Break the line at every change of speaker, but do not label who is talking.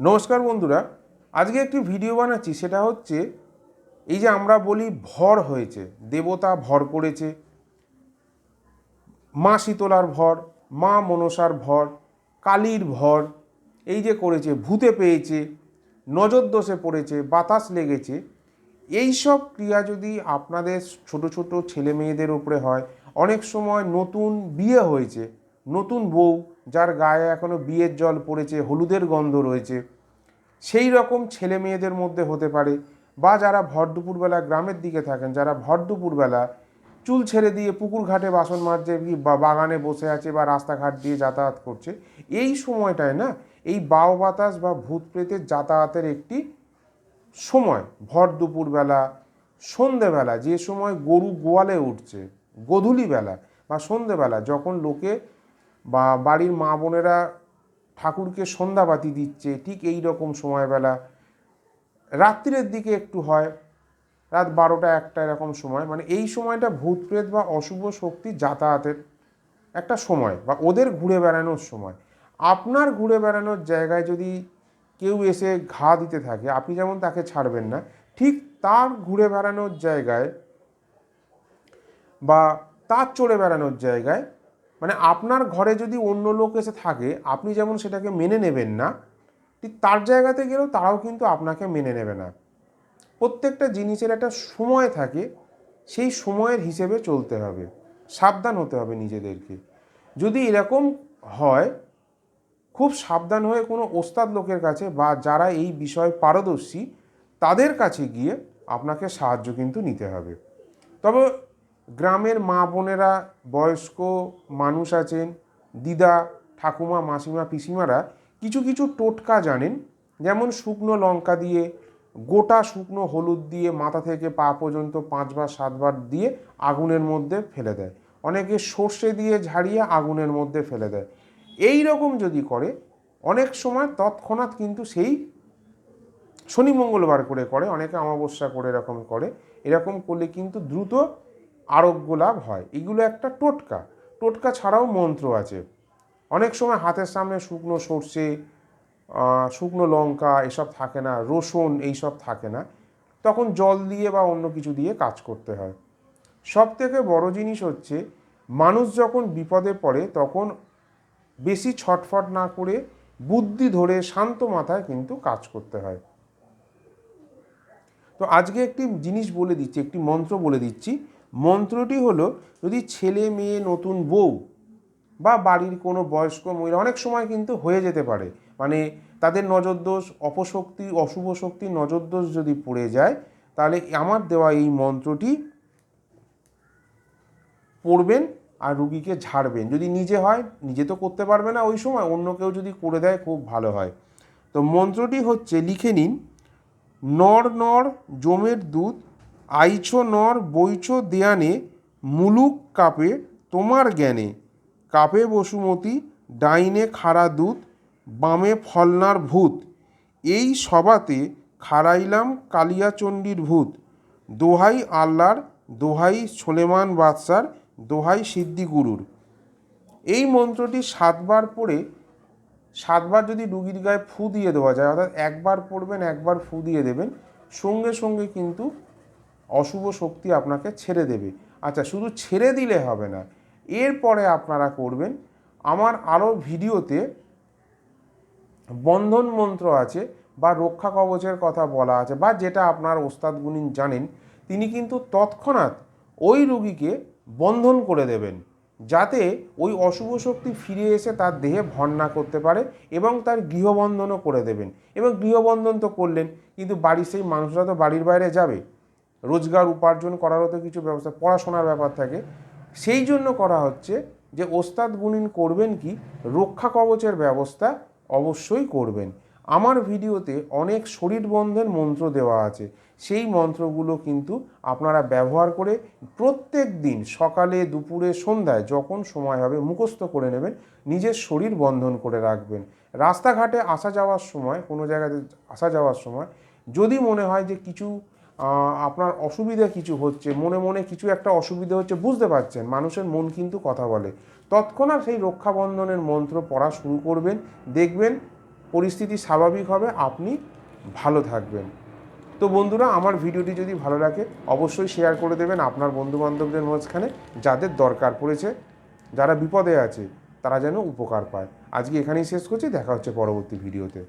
নমস্কার বন্ধুরা, আজকে একটি ভিডিও বানাচ্ছি, সেটা হচ্ছে এই যে আমরা বলি ভর হয়েছে, দেবতা ভর করেছে, মা শীতলার ভর, মা মনসার ভর, কালীর ভর, এই যে করেছে, ভূতে পেয়েছে, নজর দোষে পড়েছে, বাতাস লেগেছে, এই সব ক্রিয়া যদি আপনাদের ছোট ছোট ছেলে মেয়েদের উপরে হয়, অনেক সময় নতুন বিয়ে হয়েছে নতুন বউ যার গায়ে এখনও বিয়ের জল পড়েছে, হলুদের গন্ধ রয়েছে। সেই রকম ছেলে মেয়েদের মধ্যে হতে পারে বা যারা ভর দুপুরবেলা গ্রামের দিকে থাকেন, যারা ভর দুপুরবেলা চুল ছেড়ে দিয়ে পুকুর ঘাটে বাসন মাজছে বা বাগানে বসে আছে বা রাস্তাঘাট দিয়ে যাতায়াত করছে, এই সময়টায় না, এই বাও বাতাস বা ভূত প্রেতের যাতায়াতের একটি সময়, ভর দুপুরবেলা, সন্ধেবেলা, যে সময় গরু গোয়ালে উঠছে, গধূলিবেলা বা সন্ধেবেলা, যখন লোকে বা বাড়ির মা বোনেরা ঠাকুরকে সন্ধ্যাবাতি দিচ্ছে, ঠিক এই রকম সময়বেলা। রাত্রির দিকে একটু হয়, রাত বারোটা একটা এরকম সময়। মানে এই সময়টা ভূত প্রেত বা অশুভ শক্তি যাতায়াতের একটা সময় বা ওদের ঘুরে বেড়ানোর সময়। আপনার ঘুরে বেড়ানোর জায়গায় যদি কেউ এসে ঘা দিতে থাকে, আপনি যেমন তাকে ছাড়বেন না, ঠিক তার ঘুরে বেড়ানোর জায়গায় বা তার চড়ে বেড়ানোর জায়গায় মানে আপনার ঘরে যদি অন্য লোক এসে থাকে, আপনি যেমন সেটাকে মেনে নেবেন না, ঠিক তার জায়গাতে গেলেও তারাও কিন্তু আপনাকে মেনে নেবে না। প্রত্যেকটা জিনিসের একটা সময় থাকে, সেই সময়ের হিসেবে চলতে হবে। সাবধান হতে হবে নিজেদেরকে। যদি এরকম হয়, খুব সাবধান হয়ে কোনো ওস্তাদ লোকের কাছে বা যারা এই বিষয়ে পারদর্শী, তাদের কাছে গিয়ে আপনাকে সাহায্য কিন্তু নিতে হবে। তবে গ্রামের মা বোনেরা, বয়স্ক মানুষ আছেন, দিদা, ঠাকুমা, মাসিমা, পিসিমারা কিছু কিছু টোটকা জানেন, যেমন শুকনো লঙ্কা দিয়ে, গোটা শুকনো হলুদ দিয়ে, মাথা থেকে পা পর্যন্ত পাঁচবার, সাতবার দিয়ে আগুনের মধ্যে ফেলে দেয়। অনেকে সর্ষে দিয়ে ঝাড়িয়ে আগুনের মধ্যে ফেলে দেয়। এই রকম যদি করে, অনেক সময় তৎক্ষণাৎ কিন্তু সেই শনি মঙ্গলবার করে করে, অনেকে অমাবস্যা করে এরকম করে, এরকম করলে কিন্তু দ্রুত আরোগ্য লাভ হয়। এগুলো একটা টোটকা। টোটকা ছাড়াও মন্ত্র আছে। অনেক সময় হাতের সামনে শুকনো সর্ষে শুকনো লঙ্কা এসব থাকে না, রসুন এইসব থাকে না। তখন জল দিয়ে বা অন্য কিছু দিয়ে কাজ করতে হয়। সব থেকে বড় জিনিস হচ্ছে, মানুষ যখন বিপদে পড়ে তখন বেশি ছটফট না করে বুদ্ধি ধরে শান্ত মাথায় কিন্তু কাজ করতে হয়। তো আজকে একটি জিনিস বলে দিচ্ছি, একটি মন্ত্র বলে দিচ্ছি মন্ত্রটি হলো, যদি ছেলে মেয়ে নতুন বউ বা বাড়ির কোনো বয়স্ক মহিলা, অনেক সময় কিন্তু হয়ে যেতে পারে। মানে তাদের নজরদোষ, অপশক্তি, অশুভ শক্তি নজরদোষ যদি পড়ে যায়, তাহলে আমার দেওয়া এই মন্ত্রটি পড়বেন আর রুগীকে ঝাড়বেন। যদি নিজে হয়, নিজে তো করতে পারবে না ওই সময়, অন্য কেউ যদি করে দেয়, খুব ভালো হয়। তো মন্ত্রটি হচ্ছে, লিখে নিন, নর নর জমের দুধ আইছ নর, বইছ দেয়ানে, মুলুক কাপে তোমার জ্ঞানে। কাপে বসুমতী, ডাইনে খাড়া দুধ বামে ফলনার ভূত। এই সবাতে খাড়াইলাম কালিয়াচণ্ডীর ভূত। দোহাই আল্লাহর দোহাই সোলেমান বাদশার, দোহাই সিদ্ধি গুরুর এই মন্ত্রটি সাতবার পড়ে, সাতবার যদি রুগীর গায়ে ফু দিয়ে দেওয়া যায়, অর্থাৎ একবার পড়বেন, একবার ফু দিয়ে দেবেন, সঙ্গে সঙ্গে কিন্তু অশুভ শক্তি আপনাকে ছেড়ে দেবে। আচ্ছা শুধু ছেড়ে দিলে হবে না, এরপরে আপনারা করবেন, আমার আরও ভিডিওতে বন্ধন মন্ত্র আছে বা রক্ষা কবচের কথা বলা আছে বা যেটা আপনার ওস্তাদ গুনিন জানেন, তিনি কিন্তু তৎক্ষণাৎ ওই রুগীকে বন্ধন করে দেবেন, যাতে ওই অশুভ শক্তি ফিরে এসে তার দেহে ভর না করতে পারে এবং তার গৃহবন্ধনও করে দেবেন। এবং গৃহবন্ধন তো করলেন, কিন্তু বাড়ির সেই মানুষরা তো বাড়ির বাইরে যাবে। রোজগার উপার্জন করারও তো কিছু ব্যবস্থা, পড়াশোনার ব্যাপার থাকে। সেই জন্য করা হচ্ছে যে, ওস্তাদ গুনিন করবেন কি? রক্ষা কবচের ব্যবস্থা অবশ্যই করবেন। আমার ভিডিওতে অনেক শরীর বন্ধের মন্ত্র দেওয়া আছে। সেই মন্ত্রগুলো কিন্তু আপনারা ব্যবহার করে প্রত্যেক দিন সকালে, দুপুরে, সন্ধ্যায় যখন সময় হবে মুখস্থ করে নেবেন, নিজের শরীর বন্ধন করে রাখবেন। রাস্তাঘাটে আসা যাওয়ার সময়, কোনো জায়গাতে আসা যাওয়ার সময় যদি মনে হয় যে কিছু আপনার অসুবিধা কিছু হচ্ছে, মনে মনে কিছু একটা অসুবিধা হচ্ছে, বুঝতে পারছেন। মানুষের মন কিন্তু কথা বলে। তৎক্ষণাৎ সেই রক্ষাবন্ধনের মন্ত্র পড়া শুরু করবেন, দেখবেন পরিস্থিতি স্বাভাবিক হবে, আপনি ভালো থাকবেন। তো বন্ধুরা, আমার ভিডিওটি যদি ভালো লাগে, অবশ্যই শেয়ার করে দেবেন আপনার বন্ধুবান্ধবদের মাঝখানে, যাদের দরকার পড়েছে, যারা বিপদে আছে, তারা যেন উপকার পায়। আজকে এখানেই শেষ করছি, দেখা হচ্ছে পরবর্তী ভিডিওতে।